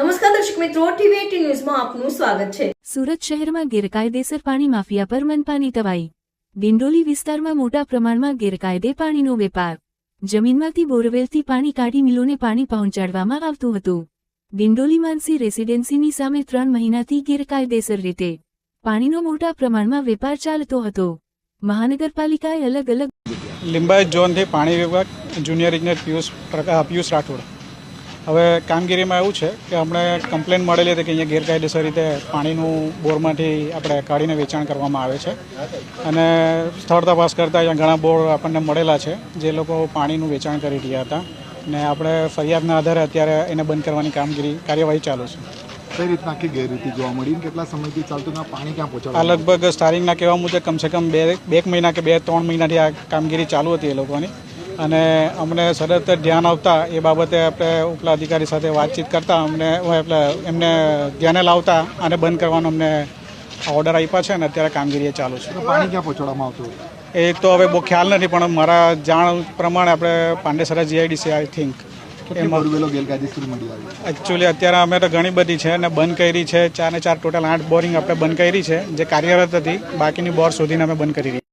નમસ્કાર દર્શક મિત્રો ટીવી ન્યૂઝમાં આપનું સ્વાગત છે. સુરત શહેરમાં ગેરકાયદેસર પાણી માફિયા પર મનપાની તવાઈ. દિંડોલી વિસ્તારમાં મોટા પ્રમાણમાં ગેરકાયદે પાણીનો વેપાર. જમીનમાંથી બોરવેલથી પાણી કાઢી મિલોને પાણી પહોંચાડવામાં આવતું હતું. દિંડોલી માનસી રેસિડેન્સીની સામે ત્રણ મહિનાથી ગેરકાયદેસર રીતે પાણીનો મોટા પ્રમાણમાં વેપાર ચાલતો હતો. મહાનગરપાલિકાએ અલગ અલગ લિંબાયત ઝોનથી પાણી વિભાગ જુનિયર ઇજનેર પિયુષ પિયુષ રાઠોડ. હવે કામગીરીમાં એવું છે કે અમને કમ્પ્લેન મળેલી હતી કે અહીંયા ગેરકાયદેસર રીતે પાણીનું બોરમાંથી આપણે કાઢીને વેચાણ કરવામાં આવે છે. અને સ્થળ તપાસ કરતાં અહીંયા ઘણા બોર આપણને મળેલા છે જે લોકો પાણીનું વેચાણ કરી રહ્યા હતા. ને આપણે ફરિયાદના આધારે અત્યારે એને બંધ કરવાની કામગીરી કાર્યવાહી ચાલુ છે. કઈ રીતના કે ગેરરીતિ જોવા મળી કેટલા સમયથી ચાલતું પાણી ક્યાં આ લગભગ સ્ટારિંગના કહેવા મુજબ કમસે કમ બે બે એક મહિના કે બે ત્રણ મહિનાથી આ કામગીરી ચાલુ હતી એ લોકોની. અને અમને સતત ધ્યાન આવતા એ બાબતે આપણે ઉપલા અધિકારી સાથે વાતચીત કરતા અમને એટલે એમને ધ્યાને લાવતા આને બંધ કરવાનો અમને ઓર્ડર આપ્યા છે અને અત્યારે કામગીરી ચાલુ છે. પાણી ક્યાં પહોંચાડવામાં આવતું એ તો હવે બહુ ખ્યાલ નથી પણ મારા જાણ પ્રમાણે આપણે Pandesara GIDC I think actually અત્યારે અમે તો ઘણી બધી છે અને બંધ કરી છે ચાર ને ચાર ટોટલ આઠ બોરિંગ આપણે બંધ કરી છે જે કાર્યરત હતી બાકીની બોર શોધીને અમે બંધ કરી રહી